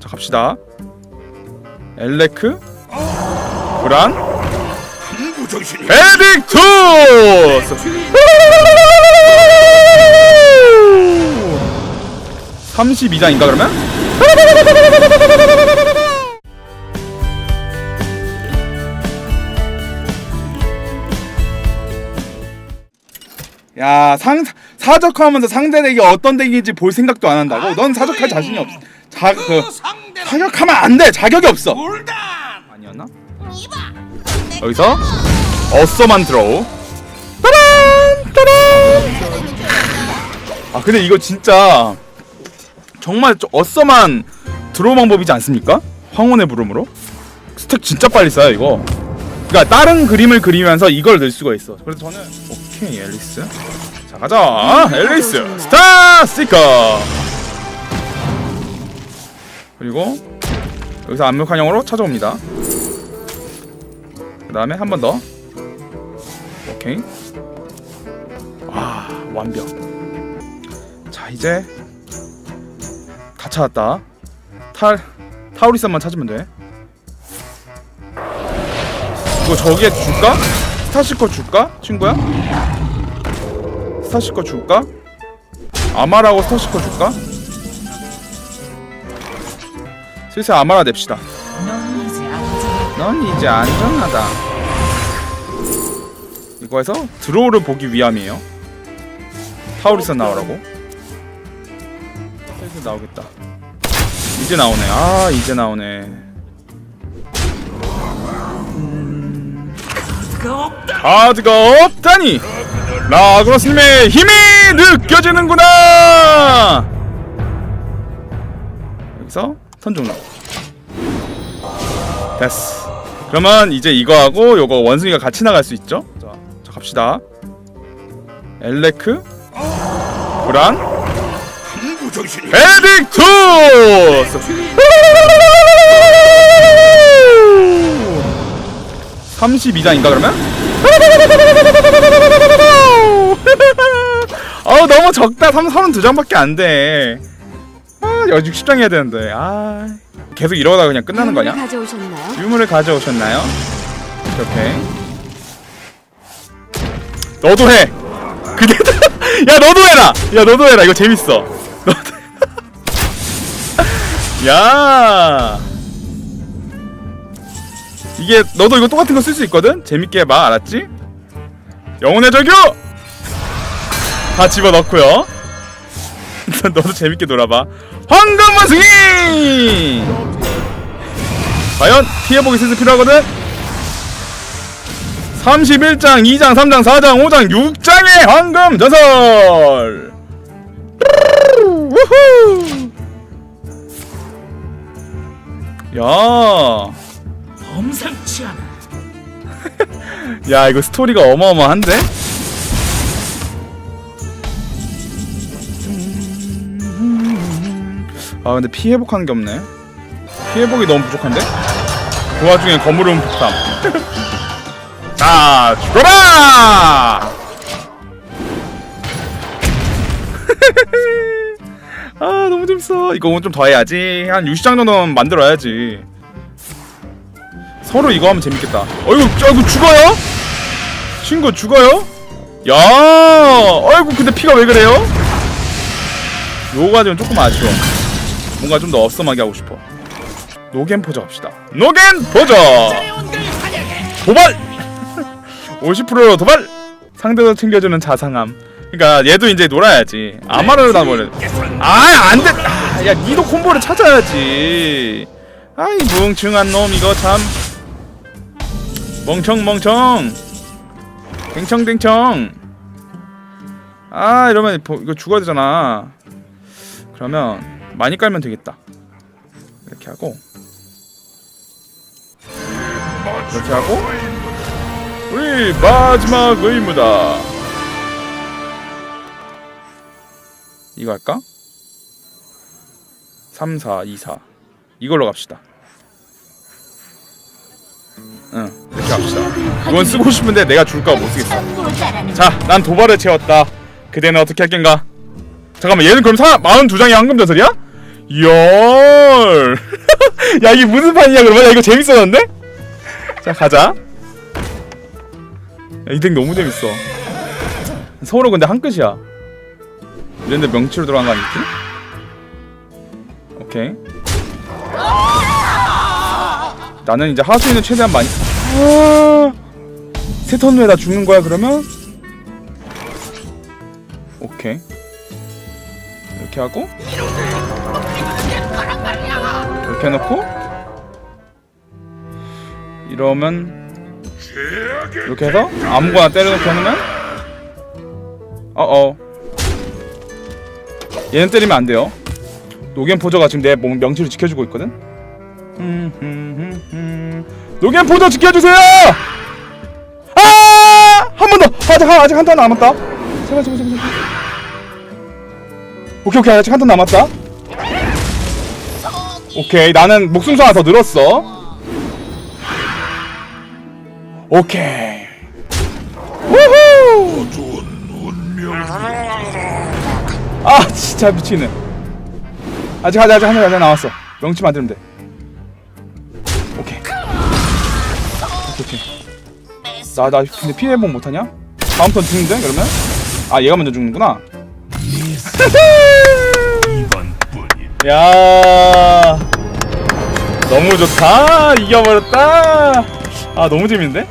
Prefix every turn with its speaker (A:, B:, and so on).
A: 자 갑시다 엘레크
B: 무정신이
A: 에딕투스 32장인가 그러면? 야, 상 사적하면서 상대 덱이 어떤 덱인지 볼 생각도 안 한다고? 넌 사적할 자신이 없어. 자, 그
B: 상대는
A: 사격하면 안 돼. 자격이 없어. 아니었나? 여기서 어서만 들어오. 따란 따란. 아 근데 이거 진짜 정말 저 어서만 들어오 방법이지 않습니까? 황혼의 부름으로 스택 진짜 빨리 쌓여 이거. 그러니까 다른 그림을 그리면서 이걸 넣을 수가 있어. 그래서 저는 오케이 앨리스. 자 가자 앨리스 스타 스티커. 그리고 여기서 압력한형으로 찾아옵니다. 그 다음에 한 번 더. 오케이. 와 완벽. 자 이제 다 찾았다. 탈 타우리스만 찾으면 돼. 이거 저기에 줄까? 스타시커 줄까? 친구야? 스타시커 줄까? 아마라고 스타시커 줄까? 슬슬 아마라 냅시다.
C: 넌 이제
A: 안전하다. 이거에서 드로우를 보기 위함이에요. 타우리스 나오라고. 슬슬 나오겠다. 이제 나오네. 아 이제 나오네. 카드가 없다니. 라그로스님의 힘이 느껴지는구나. 여기서 선종로. 됐어. 그러면 이제 이거 하고 요거 원숭이가 같이 나갈 수 있죠? 자, 자 갑시다. 엘레크, 브란, 에딕투스. 32장인가 그러면? 어 너무 적다. 3 32장밖에 안 돼. 아, 여기 60장 해야 되는데. 아. 계속 이러다가 그냥 끝나는 거 아니야?
D: 가져오셨나요?
A: 유물을 가져오셨나요? 오케이. 너도 해. 그게 야 너도 해라. 야 너도 해라. 이거 재밌어. 야. 이게 너도 이거 똑같은 거 쓸 수 있거든. 재밌게 해봐. 알았지? 영혼의 저교. 다 집어 넣고요. 너도 재밌게 놀아봐. 황금 원숭이. 과연 피해보기 슬슬 필요하거든? 31장, 2장, 3장, 4장, 5장, 6장의 황금 전설! 우후! 야,
C: 범상치 않아.
A: 야, 이거 스토리가 어마어마한데? 아, 근데 피해복하는 게 없네. 피해복이 너무 부족한데? 그 와중에 거물음 폭탄. 자, 죽어라! 아, 너무 재밌어. 이거 좀더 해야지. 한 60장 정도는 만들어야지. 서로 이거 하면 재밌겠다. 어이구, 어이구, 죽어요? 친구 죽어요? 야, 어이구, 근데 피가 왜 그래요? 요가 좀 조금 아쉬워. 뭔가 좀 더 어썸하게 하고 싶어. 노겐 포저 갑시다. 노겐 포저! 도발! 50% 도발! 상대도 챙겨주는 자상함. 그러니까 얘도 이제 놀아야지. 아마를 다 버려. 아, 안 돼! 아, 야, 니도 콤보를 찾아야지. 아이, 뭉충한 놈, 이거 참. 멍청, 멍청. 댕청댕청. 아, 이러면 보- 이거 죽어야 되잖아. 그러면 많이 깔면 되겠다. 이렇게 하고 이렇게 하고 우리 마지막 의무다. 이거 할까? 3, 4, 2, 4 이걸로 갑시다. 응 이렇게 갑시다. 이건 쓰고 싶은데 내가 줄까 못 쓰겠어.
D: 모자라는
A: 자, 난 도발을 채웠다. 그대는 어떻게 할 겐가? 잠깐만, 얘는 그럼 사 42장이 황금 벼슬이야? 열. 야 이게 무슨 판이냐 그러면? 야 이거 재밌어졌는데? 자 가자. 야, 이덱 너무 재밌어. 서울은 근데 한 끝이야. 이런데 명치로 들어간 거 아니지? 오케이. 나는 이제 하수인을 최대한 많이. 아, 세턴 후에 나 죽는 거야 그러면? 오케이. 이렇게 하고 이렇게 해놓고 이러면 이렇게 해서 아무거나 때려놓고 하면 어어. 얘는 때리면 안 돼요. 노겐 포저가 지금 내 몸 명치를 지켜주고 있거든. 음, 음, 음, 음. 노겐 포저 지켜주세요! 아한 번 더! 아직 한- 아직 한 턴 남았다. 제발 제발 제발. 오케이 오케이. 아직 한 턴 남았다 오케이 나는 목숨수 하나 더 늘었어 오케이 우후. 아 진짜 미치네 아직 아직 아직 한명 남았어 명치 만들면 돼 오케이 오케이 오케이 나나 근데 피해 회복 못하냐? 다음 턴 죽는데 그러면? 아 얘가 먼저 죽는구나. 야 너무 좋다 이겨버렸다 아 너무 재밌는데?